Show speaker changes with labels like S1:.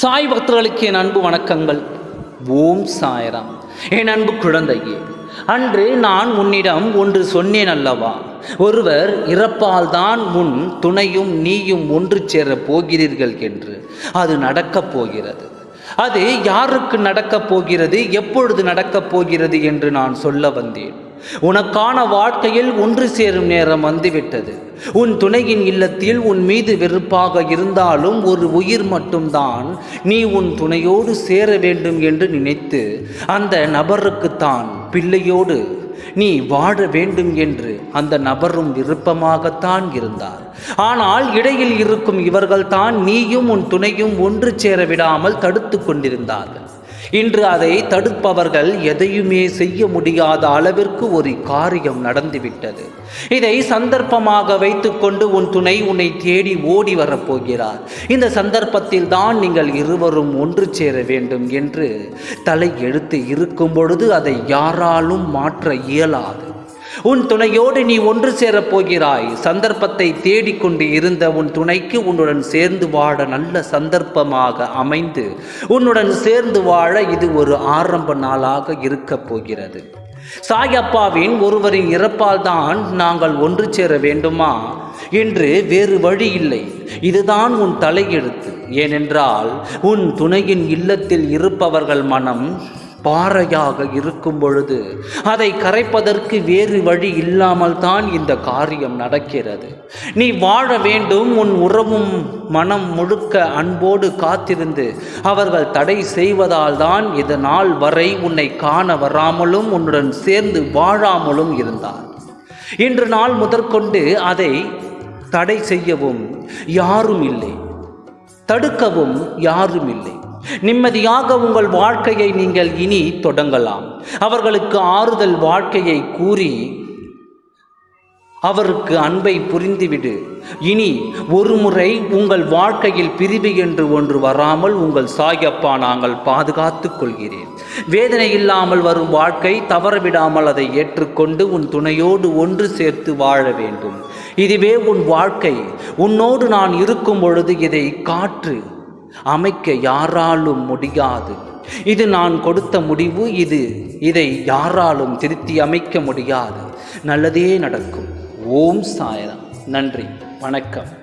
S1: சாய் பக்தர்களுக்கு என் அன்பு வணக்கங்கள். ஓம் சாயராம். என் அன்பு குழந்தையே அன்று நான் உன்னிடம் ஒன்று சொன்னேன் அல்லவா? ஒருவர் இறப்பால் தான் உன் துணையும் நீயும் ஒன்று சேரப் போகிறீர்கள் என்று. அது நடக்கப் போகிறது. அது யாருக்கு நடக்கப் போகிறது? எப்பொழுது நடக்கப் போகிறது என்று நான் சொல்ல வந்தேன். உனக்கான வாழ்க்கையில் ஒன்று சேரும் நேரம் வந்துவிட்டது. உன் துணையின் இல்லத்தில் உன் மீது வெறுப்பாக இருந்தாலும் ஒரு உயிர் மட்டும்தான். நீ உன் துணையோடு சேர வேண்டும் என்று நினைத்து அந்த நபருக்குத்தான் பிள்ளையோடு நீ வாழ வேண்டும் என்று அந்த நபரும் விருப்பமாகத்தான் இருந்தார். ஆனால் இடையில் இருக்கும் இவர்கள்தான் நீயும் உன் துணையும் ஒன்று சேர விடாமல் தடுத்து கொண்டிருந்தார்கள். இன்று அதை தடுப்பவர்கள் எதையுமே செய்ய முடியாத அளவிற்கு ஒரு காரியம் நடந்துவிட்டது. இதை சந்தர்ப்பமாக வைத்துக்கொண்டு உன் துணை உன்னை தேடி ஓடி வரப்போகிறார் இந்த சந்தர்ப்பத்தில் தான் நீங்கள் இருவரும் ஒன்று சேர வேண்டும் என்று தலை எடுத்து இருக்கும் பொழுது அதை யாராலும் மாற்ற இயலாது. உன் துணையோடு நீ ஒன்று சேரப் போகிறாய். சந்தர்ப்பத்தை தேடிக்கொண்டு இருந்த உன் துணைக்கு உன்னுடன் சேர்ந்து வாழ நல்ல சந்தர்ப்பமாக அமைந்து உன்னுடன் சேர்ந்து வாழ இது ஒரு ஆரம்ப நாளாக இருக்கப் போகிறது. சாயப்பாவின் ஒருவரின் இறப்பால் தான் நாங்கள் ஒன்று சேர வேண்டுமா? என்று வேறு வழி இல்லை. இதுதான் உன் தலையெழுத்து. ஏனென்றால் உன் துணையின் இல்லத்தில் இருப்பவர்கள் மனம் பாறையாக இருக்கும் பொழுது அதை கரைப்பதற்கு வேறு வழி இல்லாமல் தான் இந்த காரியம் நடக்கிறது. நீ வாழ வேண்டும் உன் உறவும் மனம் முழுக்க அன்போடு காத்திருந்து அவர்கள் தடை செய்வதால் தான் இதனால் வரை உன்னை காண வராமலும் உன்னுடன் சேர்ந்து வாழாமலும் இருந்தார். இன்று நாள் முதற்கொண்டு அதை தடை செய்யவும் யாரும் இல்லை தடுக்கவும் யாரும் இல்லை. நிம்மதியாக உங்கள் வாழ்க்கையை நீங்கள் இனி தொடங்கலாம். அவர்களுக்கு ஆறுதல் வாழ்க்கையை கூறி அவருக்கு அன்பை புரிந்துவிடு. இனி ஒரு முறை உங்கள் வாழ்க்கையில் பிரிவு என்று ஒன்று வராமல் உங்கள் சாயப்பா நாங்கள் பாதுகாத்துக் கொள்கிறேன். வேதனை இல்லாமல் வரும் வாழ்க்கை தவறவிடாமல் அதை ஏற்றுக்கொண்டு உன் துணையோடு ஒன்று சேர்த்து வாழ வேண்டும். இதுவே உன் வாழ்க்கை. உன்னோடு நான் இருக்கும் பொழுது இதை காற்று. அமைக்க யாராலும் முடியாது. இது நான் கொடுத்த முடிவு இது. இதை யாராலும் திருத்தி அமைக்க முடியாது. நல்லதே நடக்கும். ஓம் சாயதா நன்றி. வணக்கம்.